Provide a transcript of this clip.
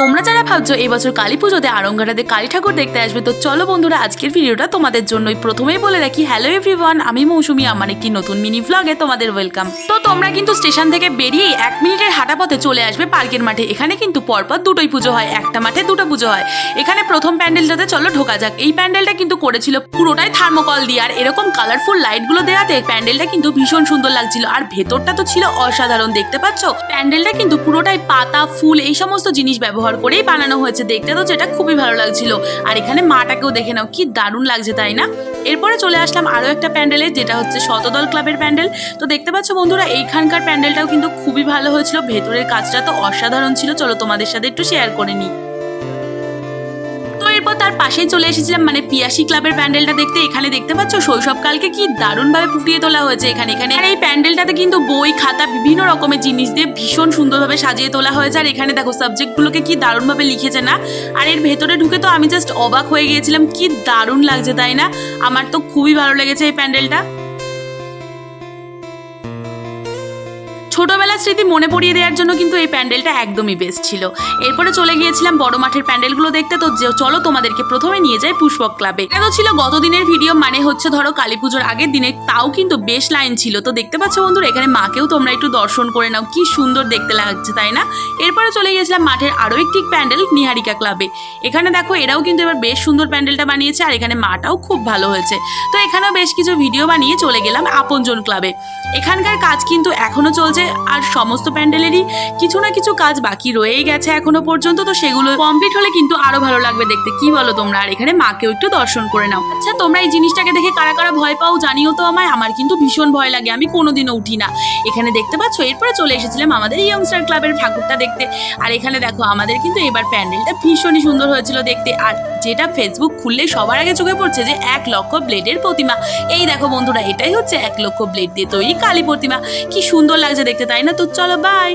তোমরা যারা ভাবছ এই বছর কালী পুজোতে আরঙ্গাটাতে কালী ঠাকুর দেখতে আসবে, তো চলো বন্ধুরা, আজকের ভিডিওটা তোমাদের জন্যই প্রথমেই বলে রাখি। হ্যালো এভরিওয়ান আমি মৌসুমি, আমার একটি নতুন মিনি ভ্লগে তোমাদের ওয়েলকাম তো তোমরা কিন্তু স্টেশন থেকে বেরিয়ে এক মিনিটের হাঁটা পথে চলে আসবে পার্কের মাঠে। এখানে কিন্তু পরপর দুটোই পুজো হয়, একটা মাঠে দুটো পুজো হয়। এখানে প্রথম প্যান্ডেলটাতে চলো, ঢোকা যাক। এই প্যান্ডেলটা কিন্তু করেছিল পুরোটাই থার্মোকল দিয়ে, আর এরকম কালারফুল লাইটগুলো দেওয়াতে প্যান্ডেলটা কিন্তু ভীষণ সুন্দর লাগছিল। আর ভেতরটা তো ছিল অসাধারণ, দেখতে পাচ্ছ? প্যান্ডেলটা কিন্তু পুরোটাই পাতা, ফুল, এই সমস্ত জিনিস ব্যবহার করেই বানানো হয়েছে দেখতে, তো যেটা খুবই ভালো লাগছিল। আর এখানে মাটাকেও দেখে নাও, কি দারুণ লাগছে, তাই না? এরপরে চলে আসলাম আরও একটা প্যান্ডেলে, যেটা হচ্ছে শতদল ক্লাবের প্যান্ডেল। তো দেখতে পাচ্ছ বন্ধুরা, এইখানকার প্যান্ডেলটাও কিন্তু খুবই ভালো হয়েছিল, ভেতরের কাজটা তো অসাধারণ ছিল। চলো তোমাদের সাথে একটু শেয়ার করে নিই। এরপর তার পাশেই চলে এসেছিলাম মানে পিয়াসি ক্লাবের প্যান্ডেলটা দেখতে। এখানে দেখতে পাচ্ছ শৈশবকালকে কি দারুণ ভাবে ফুটিয়ে তোলা হয়েছে এখানে এখানে। আর এই প্যান্ডেলটাতে কিন্তু বই, খাতা, বিভিন্ন রকমের জিনিস দিয়ে ভীষণ সুন্দরভাবে সাজিয়ে তোলা হয়েছে। আর এখানে দেখো সাবজেক্টগুলোকে কি দারুণভাবে লিখেছে না? আর এর ভেতরে ঢুকে তো আমি জাস্ট অবাক হয়ে গিয়েছিলাম, কি দারুণ লাগছে, তাই না? আমার তো খুবই ভালো লেগেছে এই প্যান্ডেলটা। ছোটবেলার স্মৃতি মনে পড়িয়ে দেওয়ার জন্য কিন্তু এই প্যান্ডেলটা একদমই বেস্ট ছিল। এরপরে চলে গিয়েছিলাম বড় মাঠের প্যান্ডেলগুলো দেখতে, তো চলো তোমাদেরকে প্রথমে নিয়ে যাই পুষ্পক ক্লাবে এটা তো ছিল গত দিনের ভিডিও মানে হচ্ছে ধরো কালী পুজোর আগের দিনে, তাও কিন্তু বেশ লাইন ছিল। তো দেখতে পাচ্ছ বন্ধুরা, এখানে মাকেও তোমরা একটু দর্শন করে নাও, কি সুন্দর দেখতে লাগছে, তাই না? এরপরে চলে গিয়েছিলাম মাঠের আরও একটি প্যান্ডেল, নিহারিকা ক্লাবে এখানে দেখো, এরাও কিন্তু এবার বেশ সুন্দর প্যান্ডেলটা বানিয়েছে, আর এখানে মাটাও খুব ভালো হয়েছে। তো এখানেও বেশ কিছু ভিডিও বানিয়ে চলে গেলাম আপনজন ক্লাবে এখানকার কাজ কিন্তু এখনও চলছে আর সমস্ত প্যান্ডেলেরই কিছু না কিছু কাজ বাকি রয়েই গেছে এখনও পর্যন্ত, তো সেগুলো কমপ্লিট হলে কিন্তু আরও ভালো লাগবে দেখতে। কি বলো তোমরা? আর এখানে মাকেও একটু দর্শন করে নাও। আচ্ছা তোমরা এই জিনিসটাকে দেখে কারা কারা ভয় পাও জানিও তো আমায়। আমার কিন্তু ভীষণ ভয় লাগে, আমি কোনোদিনও উঠি না। এখানে দেখতে পাচ্ছ? এরপরে চলে এসেছিলাম আমাদের ইয়ংস্টার ক্লাবের ঠাকুরটা দেখতে। আর এখানে দেখো, আমাদের কিন্তু এবার প্যান্ডেলটা ভীষণই সুন্দর হয়েছিল দেখতে। আর যেটা ফেসবুক খুললে সবার আগে চোখে পড়ছে যে, এক লক্ষ ব্লেডের প্রতিমা। এই দেখো বন্ধুরা, এটাই হচ্ছে এক লক্ষ ব্লেড দিয়ে তৈরি কালী প্রতিমা। কি সুন্দর লাগছে দেখতে তাই না? তো চলো বাই